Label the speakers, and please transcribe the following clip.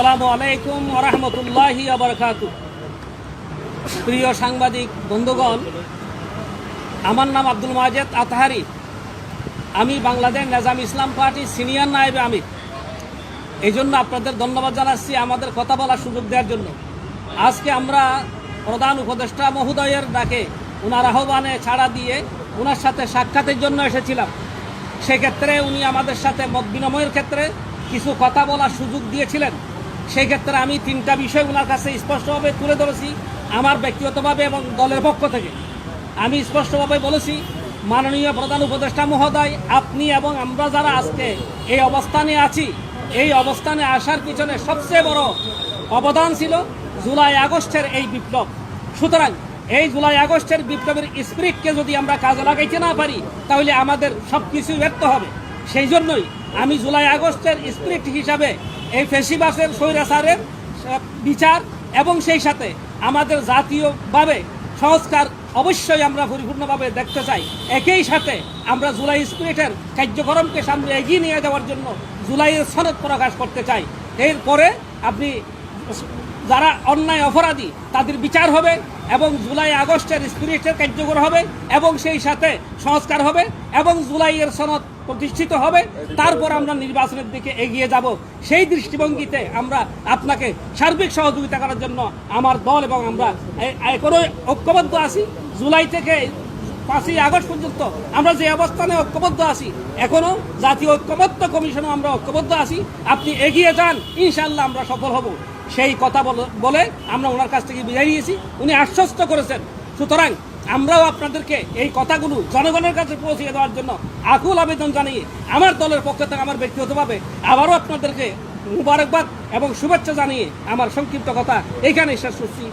Speaker 1: আসসালামু আলাইকুম ওরহমতুল্লাহি আবরকাত প্রিয় সাংবাদিক, বন্ধুগণ, আমার নাম আব্দুল মাজেদ আতহারি। আমি বাংলাদেশ নেজাম ইসলাম পার্টির সিনিয়র নায়েবে আমি এই জন্য আপনাদের ধন্যবাদ জানাচ্ছি আমাদের কথা বলার সুযোগ দেওয়ার জন্য। আজকে আমরা প্রধান উপদেষ্টা মহোদয়ের ডাকে ওনার আহ্বানে ছাড়া দিয়ে ওনার সাথে সাক্ষাতের জন্য এসেছিলাম। সেক্ষেত্রে উনি আমাদের সাথে মত বিনিময়ের ক্ষেত্রে কিছু কথা বলার সুযোগ দিয়েছিলেন। সেই ক্ষেত্রে আমি তিনটা বিষয় ওনার কাছে স্পষ্টভাবে তুলে ধরেছি, আমার ব্যক্তিগতভাবে এবং দলের পক্ষ থেকে। আমি স্পষ্টভাবে বলেছি, মাননীয় প্রধান উপদেষ্টা মহোদয়, আপনি এবং আমরা যারা আজকে এই অবস্থানে আছি, এই অবস্থানে আসার পিছনে সবচেয়ে বড় অবদান ছিল জুলাই আগস্টের এই বিপ্লব। সুতরাং এই জুলাই আগস্টের বিপ্লবের স্পিরিটকে যদি আমরা কাজে লাগাইতে না পারি, তাহলে আমাদের সব কিছুই ব্যর্থ হবে। সেই জন্যই আমি জুলাই আগস্টের স্পিরিট হিসাবে এই ফেসিবাসের স্বৈরাচারের বিচার এবং সেই সাথে আমাদের জাতীয়ভাবে সংস্কার অবশ্যই আমরা পরিপূর্ণভাবে দেখতে চাই। একই সাথে আমরা জুলাই স্পিরিটের কার্যক্রমকে সামনে এগিয়ে নিয়ে যাওয়ার জন্য জুলাইয়ের সনদ প্রকাশ করতে চাই। এরপরে আপনি যারা অন্যায় অপরাধী, তাদের বিচার হবে এবং জুলাই আগস্টের স্পিরিটের কার্যকর হবে এবং সেই সাথে সংস্কার হবে এবং জুলাইয়ের সনদ প্রতিষ্ঠিত হবে। তারপর আমরা নির্বাচনের দিকে এগিয়ে যাব। সেই দৃষ্টিভঙ্গিতে আমরা আপনাকে সার্বিক সহযোগিতা করার জন্য আমার দল এবং আমরা এখনও ঐক্যবদ্ধ আছি। জুলাই থেকে পাঁচই আগস্ট পর্যন্ত আমরা যে অবস্থানে ঐক্যবদ্ধ আছি, এখনও জাতীয় ঐক্যবদ্ধ কমিশনও আমরা ঐক্যবদ্ধ আছি। আপনি এগিয়ে যান ইনশাল্লাহ আমরা সফল হব। সেই কথা বল- আমরা ওনার কাছ থেকে বিদায় নিয়েছি। উনি আশ্বস্ত করেছেন। সুতরাং আমরাও আপনাদেরকে এই কথাগুলো জনগণের কাছে পৌঁছে দেওয়ার জন্য আকুল আবেদন জানিয়ে আমার দলের পক্ষ থেকে আমার ব্যক্তিগতভাবে আবারও আপনাদেরকে মুবারকবাদ এবং শুভেচ্ছা জানিয়ে আমার সংক্ষিপ্ত কথা এখানে শেষ করছি।